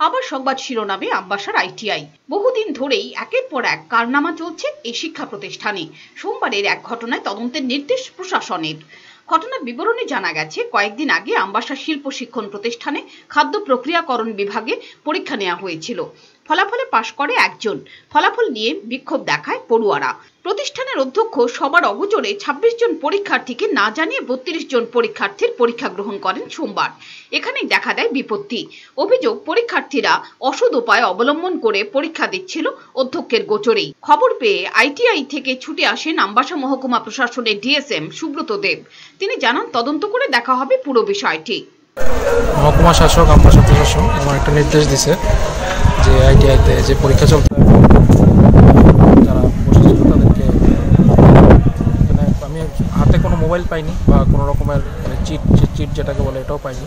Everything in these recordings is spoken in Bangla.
আবার সংবাদ শিরোনামে আব্বাসার আইটিআই। বহুদিন ধরেই একের পর এক কারনামা চলছে এই শিক্ষা প্রতিষ্ঠানে। সোমবারের এক ঘটনায় তদন্তের নির্দেশ প্রশাসনের। ঘটনার বিবরণে জানা গেছে, কয়েকদিন আগে আম্বাসা শিল্প শিক্ষণ প্রতিষ্ঠানে খাদ্য প্রক্রিয়াকরণ বিভাগে পরীক্ষা নেওয়া হয়েছিল। ফলাফলে পাশ করে একজন। ফলাফল নিয়ে বিক্ষোভ দেখায় পড়ুয়ারা। প্রতিষ্ঠানের অধ্যক্ষ সবার অগোচরে ২৬ জন পরীক্ষার্থীকে না জানিয়ে বত্রিশ জন পরীক্ষার্থীর পরীক্ষা গ্রহণ করেন সোমবার। এখানেই দেখা দেয় বিপত্তি। অভিযোগ, পরীক্ষার্থীরা অসৎ উপায় অবলম্বন করে পরীক্ষা দিচ্ছিল অধ্যক্ষের গোচরেই। খবর পেয়ে আইটিআই থেকে ছুটে আসেন আম্বাসা মহকুমা প্রশাসনের ডিএসএম সুব্রত দেব। তিনি জানান তদন্ত করে দেখা হবে পুরো বিষয়টি। মহকুমা শাসক আম্বাসা শাসক আমার একটা নির্দেশ দিছে যে আইটিআইতে যে পরীক্ষা চলতে যারা বসেছিল তাদেরকে মানে আমি হাতে কোনো মোবাইল পাইনি বা কোনো রকমের মানে চিট যে চিট যেটাকে বলে এটাও পাইনি।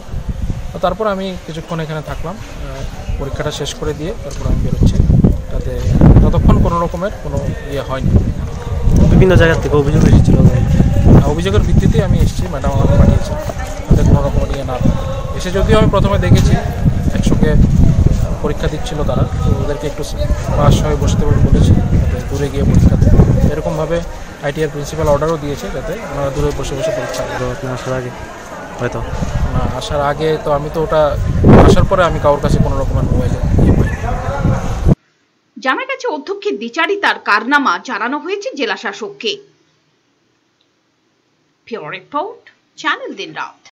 তারপর আমি কিছুক্ষণ এখানে থাকলাম পরীক্ষাটা শেষ করে দিয়ে তারপর আমি বেরোচ্ছি। তাতে ততক্ষণ কোনো রকমের কোনো ইয়ে হয়নি। বিভিন্ন জায়গা থেকে অভিযোগ এসেছিল অভিযোগের ভিত্তিতে আমি এসেছি ম্যাডাম আমাকে পাঠিয়েছে। যাতে কোনো রকমের ইয়ে না। এসে যদিও আমি প্রথমে দেখেছি একসঙ্গে পরীক্ষা দিচ্ছিল তারা তো ওদেরকে একটু পাশ হয়ে বসতে বলে বলেছি যাতে দূরে গিয়ে পরীক্ষা দেয়। এরকমভাবে আইটিআর প্রিন্সিপাল অর্ডারও দিয়েছে যাতে ওনারা দূরে বসে বসে পরীক্ষা দেয়। আসার আগে হয়তো? না আসার আগে তো আমি তো ওটা আসার পরে আমি কারোর কাছে কোনো রকমের মোবাইলে ইয়ে জানা গেছে অধ্যক্ষের দ্বিচারিতার কারনামা জানানো হয়েছে জেলা শাসককে pure report, channel the doubt.